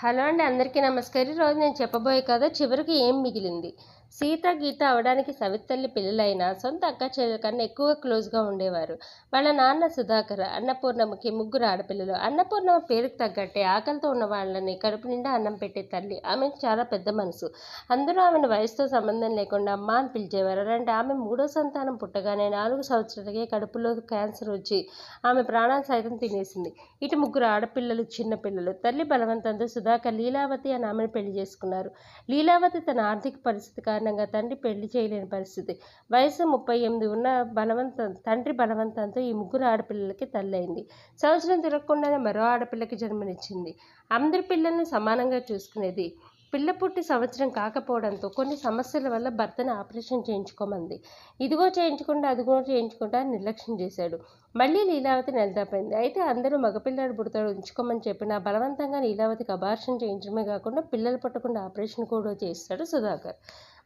Hello అండి అందరికీ నమస్కారం. ఈరోజు నేను చెప్పబోయే కథ చివరికి ఏం మిగిలింది? సీత గీత అవడానికి సవితల్లి పిల్లలైన సొంత అక్క చెల్లెల కన్నా ఎక్కువ క్లోజ్గా ఉండేవారు. వాళ్ళ నాన్న సుధాకర్ అన్నపూర్ణమ్మకి ముగ్గురు ఆడపిల్లలు. అన్నపూర్ణమ్మ పేరుకు తగ్గట్టే ఆకలితో ఉన్న వాళ్ళని కడుపు నిండా అన్నం పెట్టే తల్లి. ఆమెకు చాలా పెద్ద మనసు. అందరూ ఆమెను వయసుతో సంబంధం లేకుండా అమ్మ అని పిలిచేవారు. అలాంటి ఆమె మూడో సంతానం పుట్టగానే నాలుగు సంవత్సరాలకే కడుపులో క్యాన్సర్ వచ్చి ఆమె ప్రాణాలు సైతం తినేసింది. ఇటు ముగ్గురు ఆడపిల్లలు చిన్న పిల్లలు. తల్లి బలవంతంతో సుధాకర్ లీలావతి అని ఆమెను పెళ్ళి చేసుకున్నారు. లీలావతి తన ఆర్థిక పరిస్థితి కారణంగా తండ్రి పెళ్ళి చేయలేని పరిస్థితి. వయసు ముప్పై ఎనిమిది ఉన్న బలవంతం తండ్రి బలవంతంతో ఈ ముగ్గురు ఆడపిల్లలకి తల్లయింది సంవత్సరం తిరగకుండానే మరో ఆడపిల్లకి జన్మనిచ్చింది. అందరి పిల్లల్ని సమానంగా చూసుకునేది. పిల్ల పుట్టి సంవత్సరం కాకపోవడంతో కొన్ని సమస్యల వల్ల భర్తను ఆపరేషన్ చేయించుకోమంది. ఇదిగో చేయించకుండా అదిగో చేయించకుండా నిర్లక్ష్యం చేశాడు. మళ్ళీ లీలావతి నెలదాపోయింది. అయితే అందరూ మగపిల్లాడు పుడతాడు ఉంచుకోమని చెప్పిన బలవంతంగా లీలావతికి అబార్షన్ చేయించడమే కాకుండా పిల్లలు పుట్టకుండా ఆపరేషన్ కూడా చేస్తాడు సుధాకర్.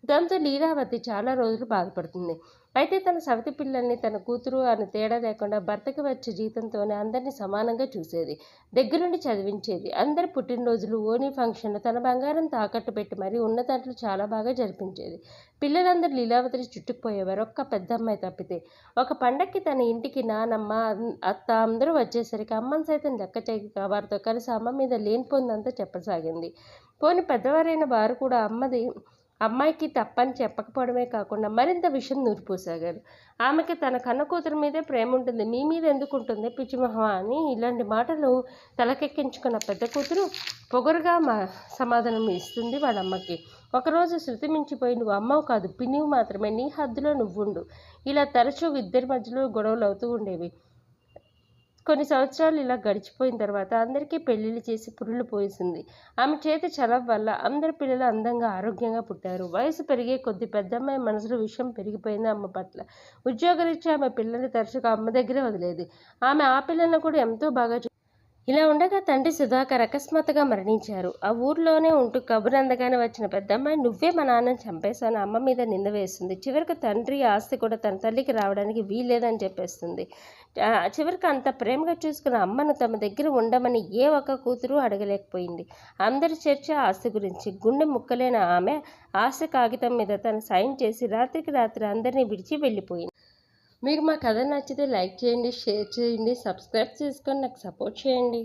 దాంతో లీలావతి చాలా రోజులు బాధపడుతుంది. అయితే తన సవతి పిల్లల్ని తన కూతురు అని తేడా లేకుండా భర్తకి వచ్చే జీతంతోనే అందరినీ సమానంగా చూసేది దగ్గరుండి చదివించేది. అందరి పుట్టినరోజులు ఓనీ ఫంక్షన్లు తన బంగారం తాకట్టు పెట్టి మరీ ఉన్న దాంట్లో చాలా బాగా జరిపించేది. పిల్లలందరూ లీలావతిని చుట్టుకుపోయేవారు. ఒక్క పెద్ద అమ్మాయి తప్పితే ఒక పండక్కి తన ఇంటికి నానమ్మ అత్త అందరూ వచ్చేసరికి అమ్మని సైతం లెక్క చేయక వారితో కలిసి అమ్మ మీద లేనిపోందంతా చెప్పసాగింది. పోని పెద్దవారైన వారు కూడా అమ్మది అమ్మాయికి తప్పని చెప్పకపోవడమే కాకుండా మరింత విషయం నూరిపోసాగారు. ఆమెకి తన కన్న కూతురు మీదే ప్రేమ ఉంటుంది. మీ మీద ఎందుకు ఉంటుంది? పిచ్చిమొహం అని ఇలాంటి మాటలు తలకెక్కించుకున్న పెద్ద కూతురు పొగరుగా మా సమాధానం ఇస్తుంది వాళ్ళ అమ్మకి. ఒకరోజు శృతి మించిపోయి నువ్వు అమ్మవు కాదు పిన్నివి మాత్రమే. నీ హద్దులో నువ్వుండు. ఇలా తరచూ ఇద్దరి మధ్యలో గొడవలు అవుతూ ఉండేవి. కొన్ని సంవత్సరాలు ఇలా గడిచిపోయిన తర్వాత అందరికీ పెళ్ళిళ్ళు చేసి పురుళ్ళు పోసింది. ఆమె చేతి చలవ వల్ల అందరి పిల్లలు అందంగా ఆరోగ్యంగా పుట్టారు. వయసు పెరిగే కొద్ది పెద్దమ్మాయి మనసులో విషయం పెరిగిపోయింది అమ్మ పట్ల. ఉద్యోగరీత్యా ఆమె పిల్లల్ని తరచుగా అమ్మ దగ్గరే వదిలేది. ఆమె ఆ పిల్లలను కూడా ఎంతో బాగా ఇలా ఉండగా తండ్రి సుధాకర్ అకస్మాత్తుగా మరణించారు. ఆ ఊర్లోనే ఉంటూ కబురు అందగానే వచ్చిన పెద్దమ్మాయి నువ్వే మా నాన్నని చంపేశాను. అమ్మ మీద నింద వేస్తుంది. చివరికి తండ్రి ఆస్తి కూడా తన తల్లికి రావడానికి వీల్లేదని చెప్పేస్తుంది. చివరికి అంత ప్రేమగా చూసుకున్న అమ్మను తమ దగ్గర ఉండమని ఏ ఒక్క కూతురు అడగలేకపోయింది. అందరి చర్చ ఆస్తి గురించి. గుండె ముక్కలేని ఆమె ఆస్తి కాగితం మీద తను సైన్ చేసి రాత్రికి రాత్రి అందరినీ విడిచి వెళ్ళిపోయింది. మీకు మా కథ నచ్చితే లైక్ చేయండి షేర్ చేయండి సబ్స్క్రైబ్ చేసుకొని నాకు సపోర్ట్ చేయండి.